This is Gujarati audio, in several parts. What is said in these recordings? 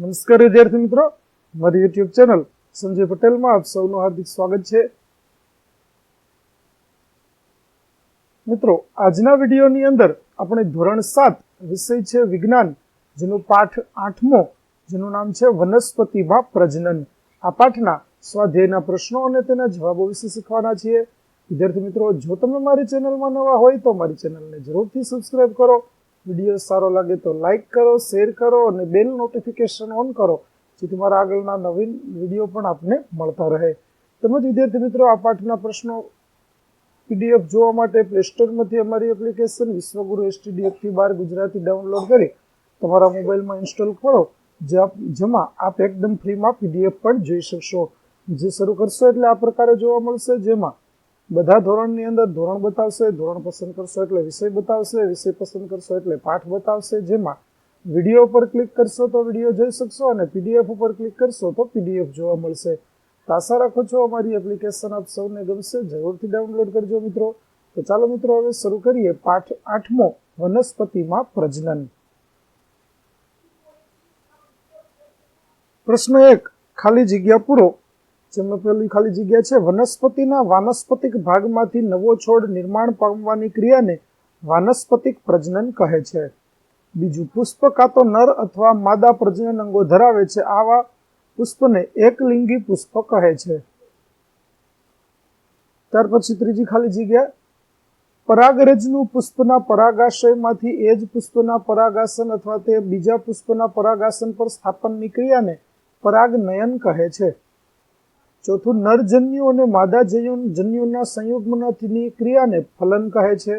નમસ્કાર વિદ્યાર્થી મિત્રો. મારી યુટ્યુબ ચેનલ સંજય પટેલમાં આપ સૌનું હાર્દિક સ્વાગત છે. મિત્રો, આજના વિડીયોની અંદર આપણે ધોરણ સાત વિષય છે વિજ્ઞાન, જેનું પાઠ આઠમો, જેનું નામ છે વનસ્પતિમાં પ્રજનન. આ પાઠના સ્વાધ્યાયના પ્રશ્નો અને તેના જવાબો વિશે શીખવાના છીએ. વિદ્યાર્થી મિત્રો, જો તમે મારી ચેનલમાં નવા હોય તો મારી ચેનલને જરૂરથી સબસ્ક્રાઇબ કરો. વીડિયો સારો લાગે તો લાઈક કરો શેર કરો અને બેલ નોટિફિકેશન ઓન કરો, જેથી મારા આગળના નવીન વીડિયો પણ આપને મળતા રહે. તેમજ વિદ્યાર્થી મિત્રો, આ પાઠના પ્રશ્નો પીડીએફ જોવા માટે પ્લે સ્ટોરમાંથી અમારી એપ્લિકેશન વિશ્વગુરુ એસટીડીએફથી બહાર ગુજરાતી ડાઉનલોડ કરી તમારા મોબાઈલમાં ઇન્સ્ટોલ કરો જેમાં આપ એકદમ ફ્રીમાં પીડીએફ પણ જોઈ શકશો. જે શરૂ કરશો એટલે આ પ્રકારે જોવા મળશે, જેમાં બધા ધોરણની અંદર ધોરણ બતાવશે, ધોરણ પસંદ કરશો એટલે વિષય બતાવશે, વિષય પસંદ કરશો એટલે પાઠ બતાવશે. જેમાં વીડિયો ઉપર ક્લિક કરશો તો વીડિયો જોઈ શકશો અને પીડીએફ ઉપર ક્લિક કરશો તો પીડીએફ જોવા મળશે. તો આશા રાખો છો અમારી એપ્લિકેશન આપ સૌને ગમશે. જરૂરથી ડાઉનલોડ કરજો મિત્રો. તો ચાલો મિત્રો હવે શરૂ કરીએ પાઠ આઠમો, વનસ્પતિમાં પ્રજનન. પ્રશ્ન એક, ખાલી જગ્યા પૂરો. જેમાં પેલી ખાલી જગ્યા છે, વનસ્પતિના વાનસ્પતિક ભાગમાંથી નવો છોડ નિર્માણ પામવાની ક્રિયાને વાનસ્પતિક પ્રજનન કહે છે. બીજું, પુષ્પ કાં તો નર અથવા માદા પ્રજનન અંગો ધરાવે છે, આવા પુષ્પને એકલિંગી પુષ્પ કહે છે. ત્યાર પછી ત્રીજી ખાલી જગ્યા, પરાગરજનું પુષ્પના પરાગાશયમાંથી એ જ પુષ્પના પરાગાસન અથવા તે બીજા પુષ્પના પરાગાસન પર સ્થાપનની ક્રિયાને પરાગનયન કહે છે. ચોથું નરજન્યુ અને માદા જન્યુના સંયુગ્મનની ક્રિયાને ફલન કહે છે.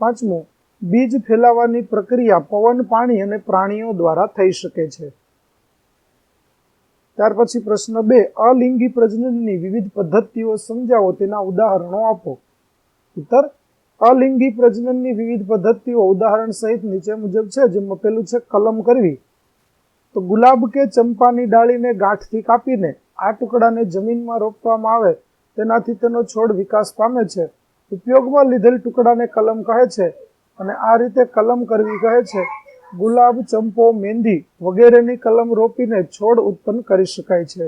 પાંચમું, બીજ ફેલાવાની પ્રક્રિયા પવન, પાણી અને પ્રાણીઓ દ્વારા થઈ શકે છે. ત્યાર પછી પ્રશ્ન બે, અલિંગી પ્રજનનની વિવિધ પદ્ધતિઓ સમજાવો, તેના ઉદાહરણો આપો. ઉત્તર, અલિંગી પ્રજનનની વિવિધ પદ્ધતિઓ ઉદાહરણ સહિત નીચે મુજબ છે, જેમાં પેલું છે, કલમ કરવી. તો ગુલાબ કે ચંપાની ડાળીને ગાંઠથી કાપીને આ ટુકડાને જમીનમાં રોપવામાં આવે, તેનાથી તેનો છોડ વિકાસ પામે છે. ઉપયોગમાં લીધેલ ટુકડાને કલમ કહે છે અને આ રીતે કલમ કરવી કહે છે, ગુલાબ, ચંપો મહેંદી વગેરેની કલમ રોપીને છોડ ઉત્પન્ન કરી શકાય છે.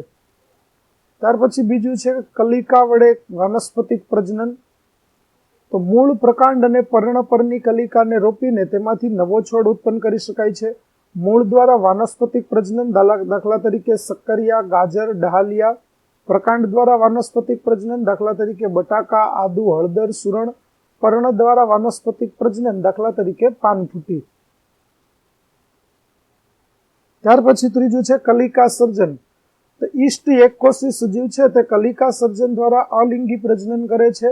ત્યાર પછી બીજું છે કલિકા વડે વાનસ્પતિક પ્રજનન. તો મૂળ પ્રકાંડ અને પર્ણ પરની કલિકાને રોપીને તેમાંથી નવો છોડ ઉત્પન્ન કરી શકાય છે. મૂળ દ્વારા વાનસ્પતિક પ્રજનન દાખલા તરીકે સક્કરિયા, ગાજર, ડહાલિયા, પ્રકાંડ દ્વારા વાનસ્પતિક પ્રજનન, દાખલા તરીકે બટાકા, આદુ, હળદર, સુરણ, પર્ણ દ્વારા વાનસ્પતિક પ્રજનન, દાખલા તરીકે પાનફૂટી. ત્યાર પછી ત્રીજું છે કલિકા સર્જન. તો ઈષ્ટ એક કોષી સજીવ છે તે કલિકા સર્જન દ્વારા અલિંગી પ્રજનન કરે છે.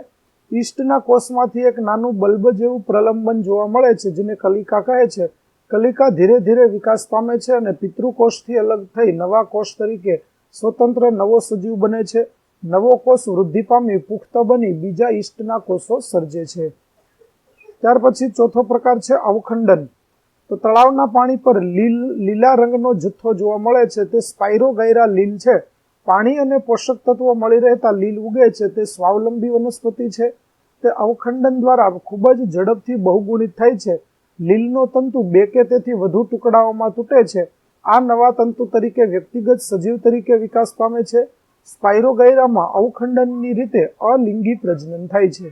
ઈષ્ટના કોષમાંથી એક નાનું બલ્બ જેવું પ્રલંબન જોવા મળે છે, જેને કલિકા કહે છે. કલિકા ધીરે ધીરે વિકાસ પામે છે અને પિતૃકોષથી અલગ થઈ નવા કોષ તરીકે સ્વતંત્ર નવો સજીવ બને છે. નવો કોષ વૃદ્ધિ પામી પુખ્ત બની બીજા ઈષ્ટના કોષો સર્જે છે. ત્યાર પછી ચોથો પ્રકાર છે અવખંડન. તો તળાવના પાણી પર લીલ, લીલા રંગનો જથ્થો જોવા મળે છે. તે સ્પાઇરોગાયરા લીલ છે. પાણી અને પોષક તત્વો મળી રહેતા લીલ ઉગે છે. તે સ્વાવલંબી વનસ્પતિ છે. તે અવખંડન દ્વારા ખૂબ જ ઝડપથી બહુગુણિત થાય છે. લીલનો તંતુ બે કે તેથી વધુ ટુકડાઓમાં તૂટે છે. આ નવા તંતુ તરીકે વ્યક્તિગત સજીવ તરીકે વિકાસ પામે છે. સ્પાયરોગાયરામાં અવખંડનની રીતે અલિંગી પ્રજનન થાય છે.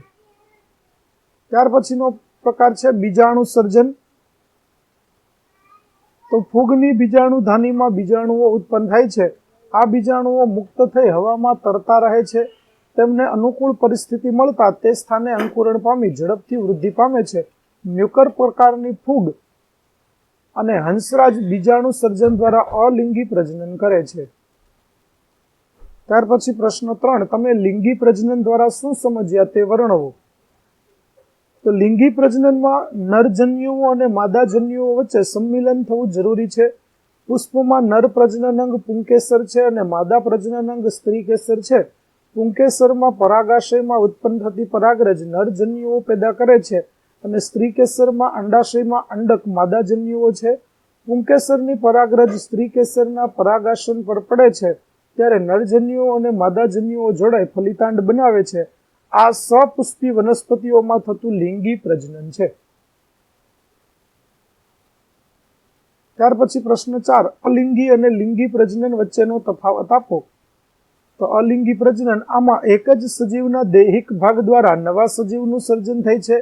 ત્યાર પછીનો પ્રકાર છે બીજાણુ સર્જન. તો ફૂગની બીજાણુ ધાનીમાં બીજાણુઓ ઉત્પન્ન થાય છે. આ બીજાણુઓ મુક્ત થઈ હવામાં તરતા રહે છે. તેમને અનુકૂળ પરિસ્થિતિ મળતા તે સ્થાને અંકુરણ પામી ઝડપથી વૃદ્ધિ પામે છે. મ્યુકર પ્રકારની ફૂગ અને હંસરાજ બીજાણુ સર્જન દ્વારા અલિંગી પ્રજનન કરે છે. ત્યાર પછી પ્રશ્ન ત્રણ, તમે લિંગી પ્રજનન દ્વારા શું સમજ્યા તે વર્ણવો. તો લિંગી પ્રજનનમાં નરજન્યુઓ અને માદાજન્યુઓ વચ્ચે સંમિલન થવું જરૂરી છે. પુષ્પમાં નર પ્રજનન અંગ પુંકેસર છે અને માદા પ્રજનન અંગ સ્ત્રી કેસર છે. પુંકેસરમાં પરાગાશયમાં ઉત્પન્ન થતી પરાગરજ નરજન્યુઓ પેદા કરે છે. અને સ્ત્રી કેસરમાં અંડાશયમાં અંડક માદાજન્યુઓ છે. પુંકેસરની પરાગરજ સ્ત્રી કેસરના પરાગાસન પર પડે છે, ત્યારે નરજન્યુઓ અને માદાજન્યુઓ જોડાય ફલિતાંડ બનાવે છે. આ સપુષ્પી વનસ્પતિઓમાં થતું લિંગી પ્રજનન છે. ત્યાર પછી પ્રશ્ન ચાર, અલિંગી અને લિંગી પ્રજનન વચ્ચેનો તફાવત આપો. તો અલિંગી પ્રજનન આમાં એક જ સજીવના દૈહિક ભાગ દ્વારા નવા સજીવનું સર્જન થાય છે.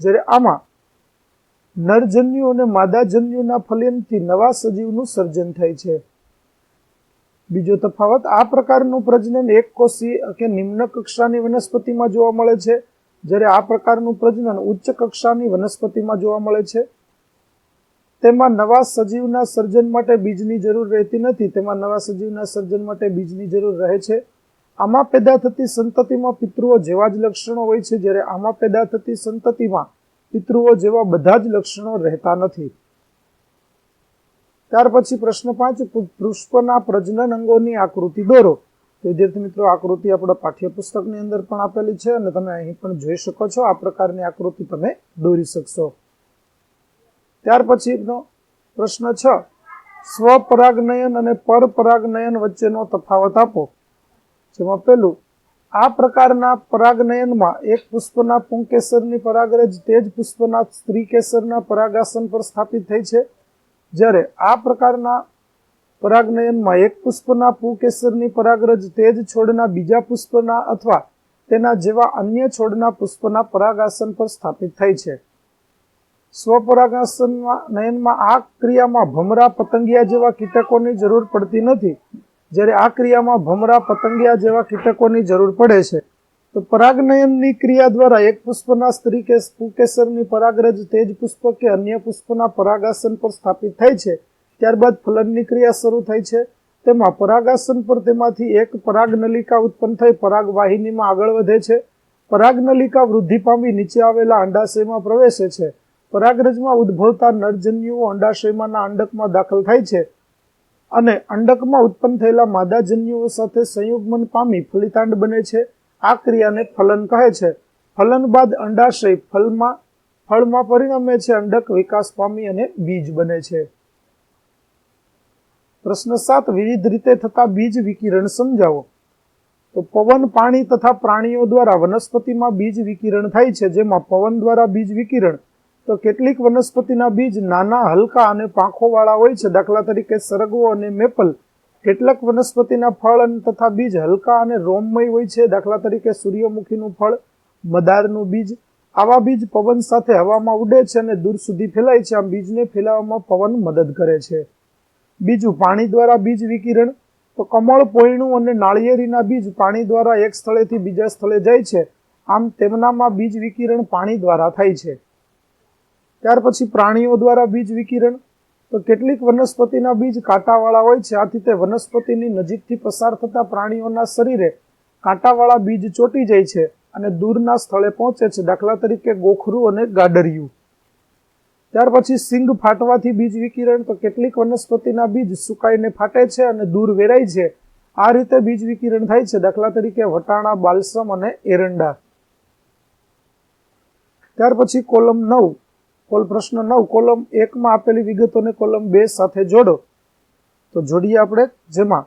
જ્યારે આમાં નરજન્યુ અને માદાજન્યુના ફલનથી નવા સજીવનું સર્જન થાય છે. બીજો તફાવત, આ પ્રકારનું પ્રજનન એક કોષી કે નિમ્ન કક્ષાની વનસ્પતિમાં જોવા મળે છે. જ્યારે આ પ્રકારનું પ્રજનન ઉચ્ચ કક્ષાની વનસ્પતિમાં જોવા મળે છે. તેમાં નવા સજીવના સર્જન માટે બીજની જરૂર રહેતી નથી. તેમાં નવા સજીવના સર્જન માટે બીજની જરૂર રહે છે. આમાં પેદા થતી સંતતિમાં પિતૃઓ જેવા જ લક્ષણો હોય છે, જ્યારે આમાં પેદા થતી સંતતિમાં પિતૃઓ જેવા બધા જ લક્ષણો રહેતા નથી. ત્યાર પછી પ્રશ્ન પાંચ પુષ્પના પ્રજનન અંગોની આકૃતિ દોરો. તો વિદ્યાર્થી મિત્રો, આકૃતિ આપણા પાઠ્યપુસ્તકની અંદર પણ આપેલી છે અને તમે અહીં પણ જોઈ શકો છો, આ પ્રકારની આકૃતિ તમે દોરી શકશો. ત્યાર પછીનો પ્રશ્ન છ, સ્વપરાગનયન અને પરપરાગનયન વચ્ચેનો તફાવત આપો. જેમાં પેલું આ પ્રકારના પરાગનયનમાં એક પુષ્પના પુંકેસરની પરાગરજ તે જ પુષ્પના સ્ત્રી કેસરના પરાગાસન પર સ્થાપિત થઈ છે, જ્યારે આ પ્રકારના પરાગનયનમાં એક પુષ્પના પુકેસરની પરાગરજ તે જ છોડના બીજા પુષ્પના અથવા તેના જેવા અન્ય છોડના પુષ્પના પરાગાસન પર સ્થાપિત થઈ છે. સ્વપરાગાસનમાં, નયનમાં આ ક્રિયામાં ભમરા, પતંગિયા જેવા કીટકોની જરૂર પડતી નથી. જ્યારે આ ક્રિયામાં ભમરા, પતંગિયા જેવા કીટકોની જરૂર પડે છે, તો પરાગનયનની ક્રિયા દ્વારા એક પુષ્પના સ્ત્રી કે પુકેસરની પરાગરજ, તેજ પુષ્પ કે અન્ય પુષ્પના પરાગાસન પર સ્થાપિત થાય છે, ત્યારબાદ ફલનની ક્રિયા શરૂ થાય છે. તેમાં પરાગાસન પર તેમાંથી એક પરાગનલિકા ઉત્પન્ન થઈ પરાગવાહિનીમાં આગળ વધે છે. પરાગનલિકા વૃદ્ધિ પામી નીચે આવેલા અંડાશયમાં પ્રવેશે છે. પરાગરજમાં ઉદ્ભવતા નરજન્યુઓ અંડાશયમાંના અંડકમાં દાખલ થાય છે. અને અંડકમાં ઉત્પન્ન થયેલા માદાજન્યુઓ સાથે સંયુગમન પામી ફલિતાંડ બને છે. આ ક્રિયાને ફલન કહે છે. ફલન બાદ અંડાશય ફલમાં, ફળમાં પરિણમે છે, અંડક વિકાસ પામી અને બીજ બને છે. પ્રશ્ન સાત, વિવિધ રીતે થતા બીજ વિકિરણ સમજાવો. તો પવન, પાણી તથા પ્રાણીઓ દ્વારા વનસ્પતિમાં બીજ વિકિરણ થાય છે, જેમાં પવન દ્વારા બીજ વિકિરણ તો કેટલીક વનસ્પતિના બીજ નાના, હલકા અને પાંખોવાળા હોય છે. દાખલા તરીકે સરગવો અને મેપલ. કેટલાક વનસ્પતિના ફળ તથા બીજ હલકા અને રોમમય હોય છે. દાખલા તરીકે સૂર્યમુખીનું ફળ, મદારનું બીજ. આવા બીજ પવન સાથે હવામાં ઉડે છે અને દૂર સુધી ફેલાય છે. આમ બીજને ફેલાવવામાં પવન મદદ કરે છે. બીજું, પાણી દ્વારા બીજ વિકિરણ. તો કમળ, પોયણું અને નાળિયેરીના બીજ પાણી દ્વારા એક સ્થળેથી બીજા સ્થળે જાય છે. આમ તેમનામાં બીજ વિકિરણ પાણી દ્વારા થાય છે. ત્યાર પછી પ્રાણીઓ દ્વારા બીજ વિકિરણ. તો કેટલીક વનસ્પતિના બીજ કાંટાવાળા હોય છે. આથી તે વનસ્પતિની નજીકથી પસાર થતા પ્રાણીઓના શરીરે કાંટાવાળા બીજ ચોટી જાય છે અને દૂરના સ્થળે પહોંચે છે. દાખલા તરીકે ગોખરું અને ગાડરિયું. ત્યાર પછી સિંગ ફાટવાથી બીજ વિકિરણ. તો કેટલીક વનસ્પતિના બીજ સુકાઈને ફાટે છે અને દૂર વેરાય છે. આ રીતે બીજ વિકિરણ થાય છે. દાખલા તરીકે વટાણા, બાલસમ અને એરંડા. ત્યાર પછી કોલમ નવ. કોલ પ્રશ્ન નવ, કોલમ એકમાં આપેલી વિગતોને કોલમ બે સાથે જોડો. તો જોડીએ આપણે, જેમાં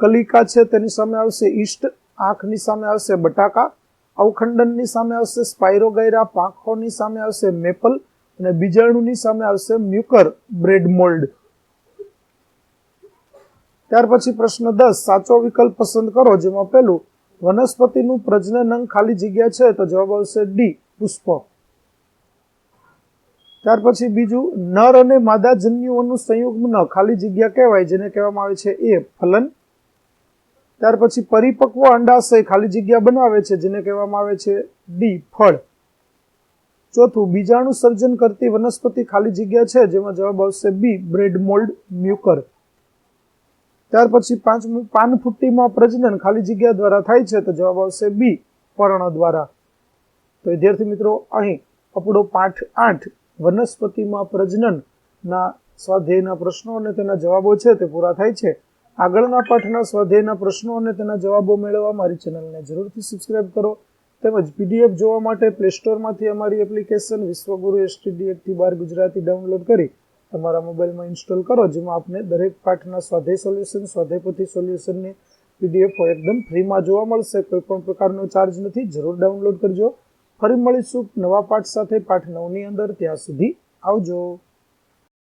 કલિકા છે તેની સામે આવશે ઈષ્ટ, આંખની સામે આવશે બટાકા, અવખંડનની સામે આવશે સ્પાયરોગાયરા, પાંખોની સામે આવશે મેપલ, અને બીજાણુની સામે આવશે મ્યુકર, બ્રેડ મોલ્ડ. ત્યાર પછી પ્રશ્ન દસ, સાચો વિકલ્પ પસંદ કરો, જેમાં પેલું વનસ્પતિનું પ્રજનન ખાલી જગ્યા છે, તો જવાબ આવશે ડી, પુષ્પ. ત્યાર પછી બીજું, નર અને માદા જન્યુઓનું સંયુગ્મ ખાલી જગ્યા કહેવાય, જેને કહેવામાં આવે છે એ ફલન. ત્યાર પછી પરિપક્વ અંડાશય, ખાલી જગ્યા બનાવે છે, જેને કહેવામાં આવે છે ડી, ફળ. ચોથું, બીજાણુ સર્જન કરતી વનસ્પતિ ખાલી જગ્યા છે, જેમાં જવાબ આવશે બી, બ્રેડ મોલ્ડ મ્યુકર. ત્યાર પછી પાંચમું, પાનફુટ્ટીમાં પ્રજનન, ખાલી જગ્યા દ્વારા થાય છે, તો જવાબ આવશે બી, પર્ણ દ્વારા. તો વિદ્યાર્થી મિત્રો, અહીં આપણો પાઠ આઠ વનસ્પતિમાં પ્રજનનના સ્વાધ્યાયના પ્રશ્નો અને તેના જવાબો છે તે પૂરા થાય છે. આગળના પાઠના સ્વાધ્યાયના પ્રશ્નો અને તેના જવાબો મેળવવા મારી ચેનલને જરૂરથી સબસ્ક્રાઇબ કરો. તેમજ પીડીએફ જોવા માટે પ્લે સ્ટોરમાંથી અમારી એપ્લિકેશન વિશ્વગુરુ એસટીડીએટથી બાર ગુજરાતી ડાઉનલોડ કરી તમારા મોબાઈલમાં ઇન્સ્ટોલ કરો, જેમાં આપને દરેક પાઠના સ્વાધ્યાય સોલ્યુશન સ્વાધ્યાયપોથી સોલ્યુશનની પીડીએફ એકદમ ફ્રીમાં જોવા મળશે. કોઈ પણ પ્રકારનો ચાર્જ નથી, જરૂર ડાઉનલોડ કરજો. ફરી મળીશું નવા પાઠ સાથે પાઠ નવની અંદર. ત્યાં સુધી આવજો.